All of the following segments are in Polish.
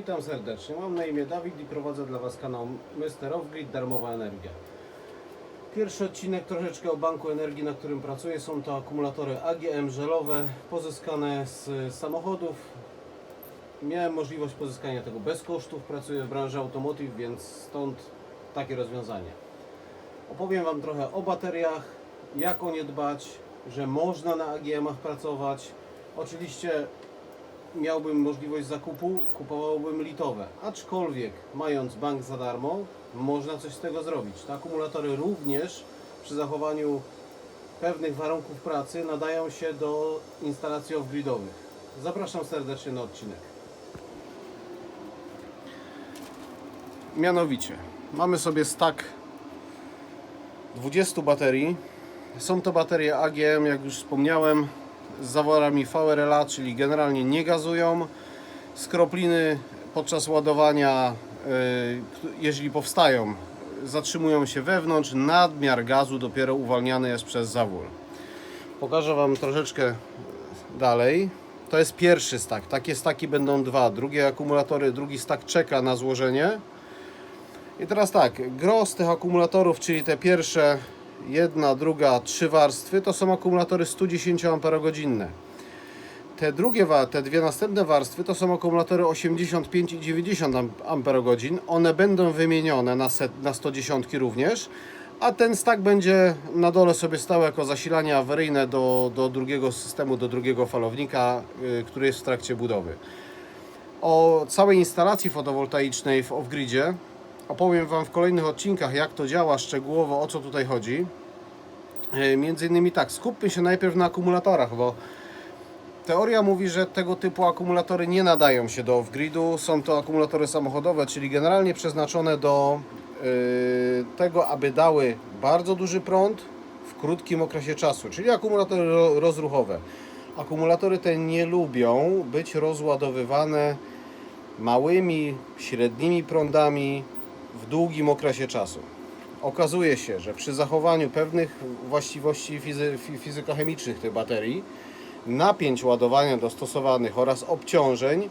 Witam serdecznie. Mam na imię Dawid i prowadzę dla Was kanał Mr. Offgrid Darmowa Energia. Pierwszy odcinek troszeczkę o banku energii, na którym pracuję. Są to akumulatory AGM żelowe pozyskane z samochodów. Miałem możliwość pozyskania tego bez kosztów. Pracuję w branży automotive, więc stąd takie rozwiązanie. Opowiem Wam trochę o bateriach, jak o nie dbać, że można na AGM-ach pracować. Oczywiście miałbym możliwość zakupu, kupowałbym litowe. Aczkolwiek mając bank za darmo, można coś z tego zrobić. Te akumulatory również przy zachowaniu pewnych warunków pracy nadają się do instalacji off-gridowych. Zapraszam serdecznie na odcinek. Mianowicie, mamy sobie stack 20 baterii. Są to baterie AGM, jak już wspomniałem, z zaworami VRLA, czyli generalnie nie gazują. Skropliny podczas ładowania, y, jeżeli powstają, zatrzymują się wewnątrz. Nadmiar gazu dopiero uwalniany jest przez zawór. Pokażę Wam troszeczkę dalej. To jest pierwszy stack. Takie staki będą dwa. Drugie akumulatory, drugi stack czeka na złożenie. I teraz tak, gros tych akumulatorów, czyli te pierwsze jedna, druga, trzy warstwy, to są akumulatory 110 Ah. Te drugie, te dwie następne warstwy to są akumulatory 85 i 90 Ah. One będą wymienione na, set, na 110 również, a ten stack będzie na dole sobie stał jako zasilanie awaryjne do, do drugiego systemu, do drugiego falownika, y, który jest w trakcie budowy. O całej instalacji fotowoltaicznej w off-gridzie opowiem Wam w kolejnych odcinkach, jak to działa szczegółowo, o co tutaj chodzi. E, Między innymi tak, skupmy się najpierw na akumulatorach, bo teoria mówi, że tego typu akumulatory nie nadają się do off-gridu. Są to akumulatory samochodowe, czyli generalnie przeznaczone do yy, tego, aby dały bardzo duży prąd w krótkim okresie czasu, czyli akumulatory ro- rozruchowe. Akumulatory te nie lubią być rozładowywane małymi, średnimi prądami w długim okresie czasu. Okazuje się, że przy zachowaniu pewnych właściwości fizy, fi- fizykochemicznych tych baterii, napięć ładowania dostosowanych oraz obciążeń,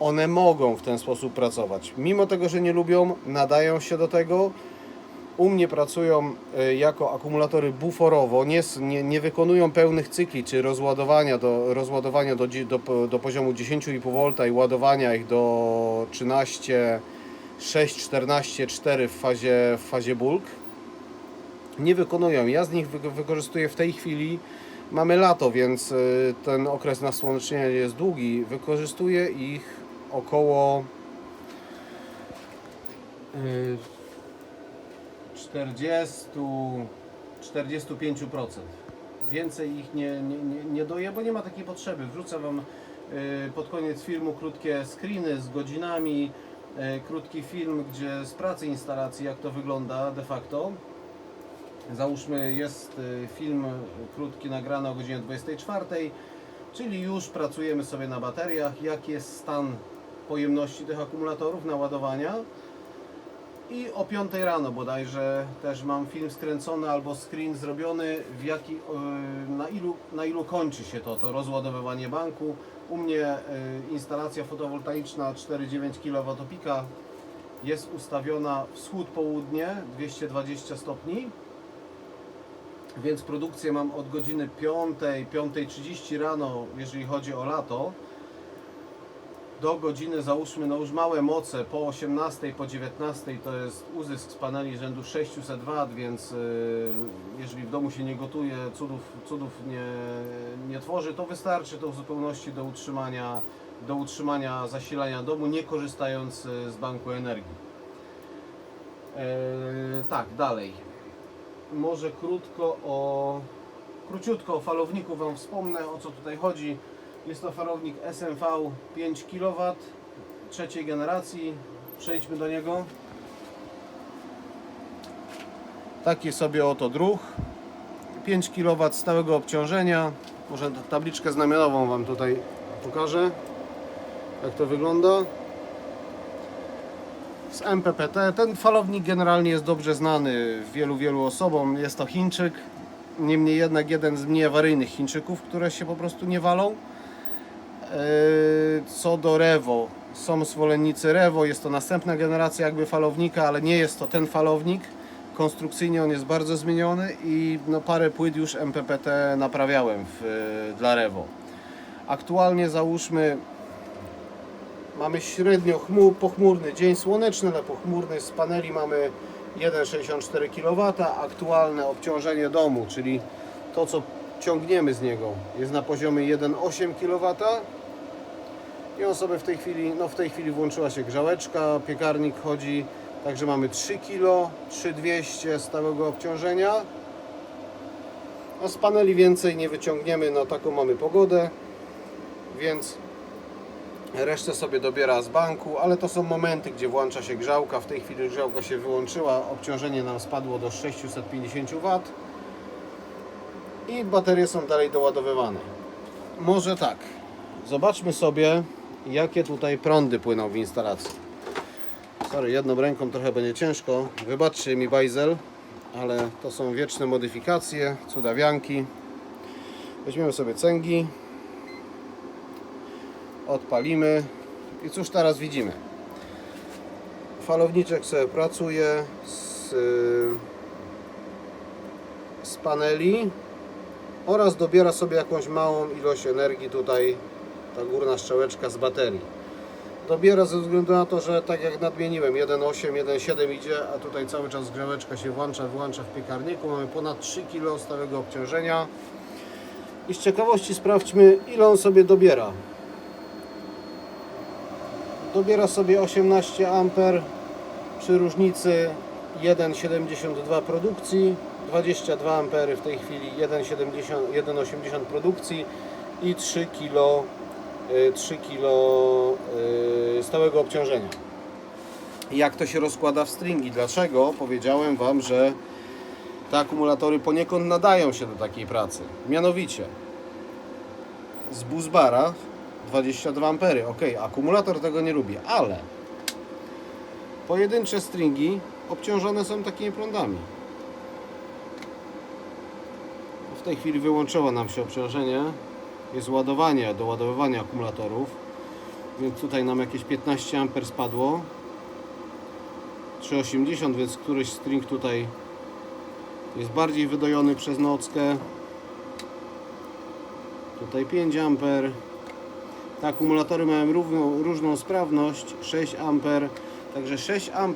one mogą w ten sposób pracować. Mimo tego, że nie lubią, nadają się do tego. U mnie pracują y, jako akumulatory buforowo, nie, nie, nie wykonują pełnych cykli, czy rozładowania do, rozładowania do, do, do poziomu 10,5 V i ładowania ich do 13, 6, 14, 4 w fazie, w fazie bulk. Nie wykonują. Ja z nich wy, wykorzystuję w tej chwili, mamy lato, więc y, ten okres nasłonecznienia jest długi. Wykorzystuję ich około y, 40, 45%. Więcej ich nie, nie, nie, nie doję, bo nie ma takiej potrzeby. Wrzucę Wam y, pod koniec filmu krótkie screeny z godzinami, y, krótki film, gdzie z pracy instalacji, jak to wygląda de facto. Załóżmy, jest y, film krótki nagrany o godzinie 24, czyli już pracujemy sobie na bateriach, jaki jest stan pojemności tych akumulatorów, naładowania. I o 5 rano bodajże też mam film skręcony albo screen zrobiony, w jaki, yy, na, ilu, na ilu kończy się to, to rozładowywanie banku. U mnie yy, instalacja fotowoltaiczna 4,9 kW jest ustawiona wschód-południe 220 stopni. Więc produkcję mam od godziny 5, 5.30 rano, jeżeli chodzi o lato, do godziny załóżmy, no już małe moce, po 18, po 19 to jest uzysk z paneli rzędu 600 W, więc y, jeżeli w domu się nie gotuje, cudów, cudów nie, nie tworzy, to wystarczy to w zupełności do utrzymania, do utrzymania zasilania domu, nie korzystając y, z banku energii. E, tak, dalej. Może krótko o, króciutko o falowniku Wam wspomnę, o co tutaj chodzi. Jest to falownik SMV 5 kW trzeciej generacji. Przejdźmy do niego. Taki sobie oto druh. 5 kW stałego obciążenia. Może tabliczkę znamionową Wam tutaj pokażę. Jak to wygląda. Z MPPT. Ten falownik generalnie jest dobrze znany wielu, wielu osobom. Jest to Chińczyk. Niemniej jednak jeden z mniej awaryjnych Chińczyków, które się po prostu nie walą. Co do Revo, są zwolennicy Revo, jest to następna generacja jakby falownika, ale nie jest to ten falownik. Konstrukcyjnie on jest bardzo zmieniony i no, parę płyt już MPPT naprawiałem w, dla Revo. Aktualnie załóżmy mamy średnio chmur, pochmurny dzień słoneczny, ale pochmurny z paneli mamy 1,64 kW. Aktualne obciążenie domu, czyli to co ciągniemy z niego jest na poziomie 1,8 kW. I on sobie w tej chwili, no w tej chwili włączyła się grzałeczka, piekarnik chodzi, także mamy 3 kg, 3200 stałego obciążenia. A z paneli więcej nie wyciągniemy, no taką mamy pogodę, więc resztę sobie dobiera z banku, ale to są momenty, gdzie włącza się grzałka. W tej chwili grzałka się wyłączyła, obciążenie nam spadło do 650 W i baterie są dalej doładowywane. Może tak, zobaczmy sobie, jakie tutaj prądy płyną w instalacji. Sorry, jedną ręką trochę będzie ciężko. Wybaczcie mi bajzel, ale to są wieczne modyfikacje, cudawianki. Weźmiemy sobie cęgi, odpalimy i cóż teraz widzimy? Falowniczek sobie pracuje z, z paneli oraz dobiera sobie jakąś małą ilość energii tutaj ta górna strzałeczka z baterii. Dobiera ze względu na to, że tak jak nadmieniłem 1.8, 1.7 idzie, a tutaj cały czas grzałeczka się włącza, włącza w piekarniku. Mamy ponad 3 kg stałego obciążenia. I z ciekawości sprawdźmy ile on sobie dobiera. Dobiera sobie 18 A przy różnicy 1,72 produkcji, 22 A w tej chwili 1,70 1,80 produkcji i 3 kg 3 kg stałego obciążenia. Jak to się rozkłada w stringi? Dlaczego? Powiedziałem Wam, że te akumulatory poniekąd nadają się do takiej pracy. Mianowicie z busbara 22 A. Ok, akumulator tego nie lubi, ale pojedyncze stringi obciążone są takimi prądami. W tej chwili wyłączyło nam się obciążenie. Jest ładowanie, doładowywanie akumulatorów. Więc tutaj nam jakieś 15 A spadło. 380, więc któryś string tutaj jest bardziej wydojony przez nockę. Tutaj 5 A. Te akumulatory mają równą, różną sprawność 6 A. Także 6 A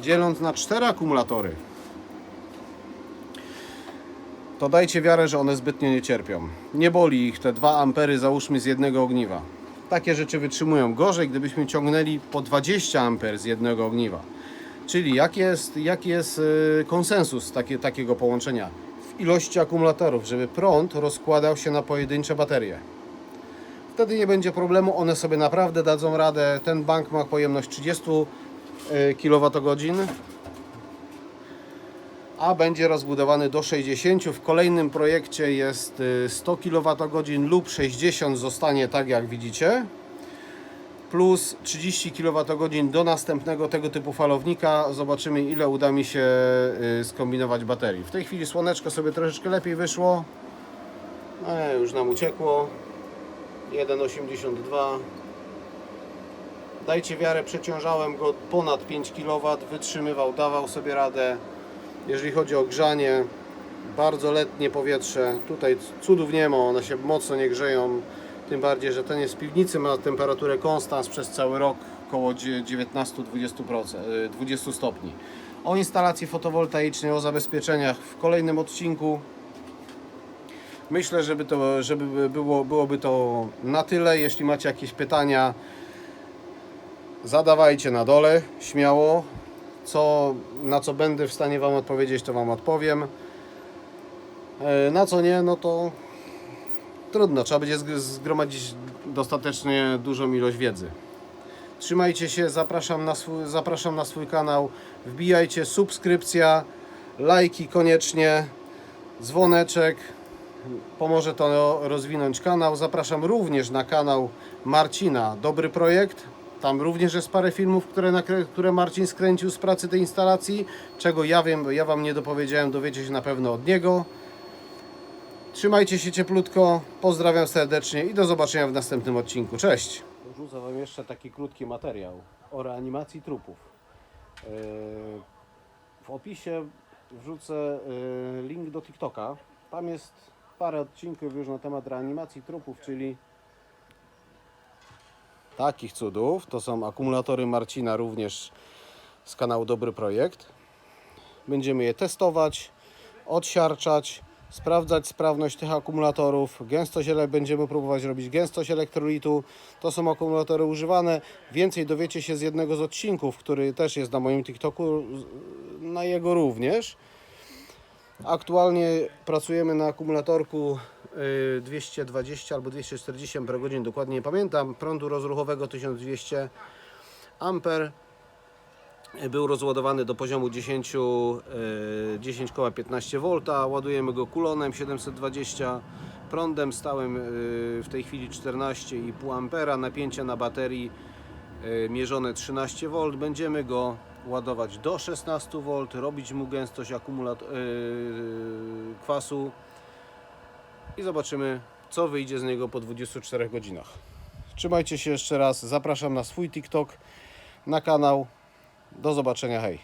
dzieląc na 4 akumulatory to dajcie wiarę, że one zbytnio nie cierpią. Nie boli ich te 2 ampery załóżmy z jednego ogniwa. Takie rzeczy wytrzymują gorzej, gdybyśmy ciągnęli po 20 amper z jednego ogniwa. Czyli jaki jest, jaki jest y, konsensus takie, takiego połączenia? W ilości akumulatorów, żeby prąd rozkładał się na pojedyncze baterie. Wtedy nie będzie problemu, one sobie naprawdę dadzą radę. Ten bank ma pojemność 30 kWh, a będzie rozbudowany do 60. W kolejnym projekcie jest y, 100 kWh lub 60 zostanie tak jak widzicie. Plus 30 kWh do następnego tego typu falownika. Zobaczymy ile uda mi się y, skombinować baterii. W tej chwili słoneczko sobie troszeczkę lepiej wyszło. No, już nam uciekło. 1,82 Dajcie wiarę, przeciążałem go ponad 5 kW, wytrzymywał, dawał sobie radę. Jeżeli chodzi o grzanie, bardzo letnie powietrze. Tutaj cudów nie ma, one się mocno nie grzeją. Tym bardziej, że ten jest z piwnicy, ma temperaturę konstans przez cały rok około 19-20 20 stopni. O instalacji fotowoltaicznej, o zabezpieczeniach w kolejnym odcinku. Myślę, żeby to, żeby było, byłoby to na tyle. Jeśli macie jakieś pytania, zadawajcie na dole, śmiało. Co, na co będę w stanie Wam odpowiedzieć, to Wam odpowiem. E, Na co nie, no to trudno. Trzeba będzie zg- zgromadzić dostatecznie dużą ilość wiedzy. Trzymajcie się, zapraszam na swój, zapraszam na swój kanał. Wbijajcie subskrypcja, lajki koniecznie, dzwoneczek. Pomoże to rozwinąć kanał. Zapraszam również na kanał Marcina. Dobry projekt. Tam również jest parę filmów, które, które Marcin skręcił z pracy tej instalacji. Czego ja wiem, ja Wam nie dopowiedziałem, dowiecie się na pewno od niego. Trzymajcie się cieplutko, pozdrawiam serdecznie i do zobaczenia w następnym odcinku. Cześć! Wrzucę Wam jeszcze taki krótki materiał o reanimacji trupów. Yy, W opisie wrzucę yy, link do TikToka. Tam jest parę odcinków już na temat reanimacji trupów, czyli takich cudów. To są akumulatory Marcina również z kanału Dobry Projekt. Będziemy je testować, odsiarczać, sprawdzać sprawność tych akumulatorów. Gęstość będziemy próbować robić gęstość elektrolitu. To są akumulatory używane. Więcej dowiecie się z jednego z odcinków, który też jest na moim TikToku, na jego również. Aktualnie pracujemy na akumulatorku y, 220 albo 240 Ah, dokładnie nie pamiętam, prądu rozruchowego 1200 amper był rozładowany do poziomu 10, y, 10,15 V. Ładujemy go kulonem 720, prądem stałym y, w tej chwili 14,5 ampera, napięcie na baterii y, mierzone 13 V. Będziemy go ładować do 16 V, robić mu gęstość akumulat- y, kwasu i zobaczymy co wyjdzie z niego po 24 godzinach. Trzymajcie się jeszcze raz, zapraszam na swój TikTok, na kanał. Do zobaczenia, hej!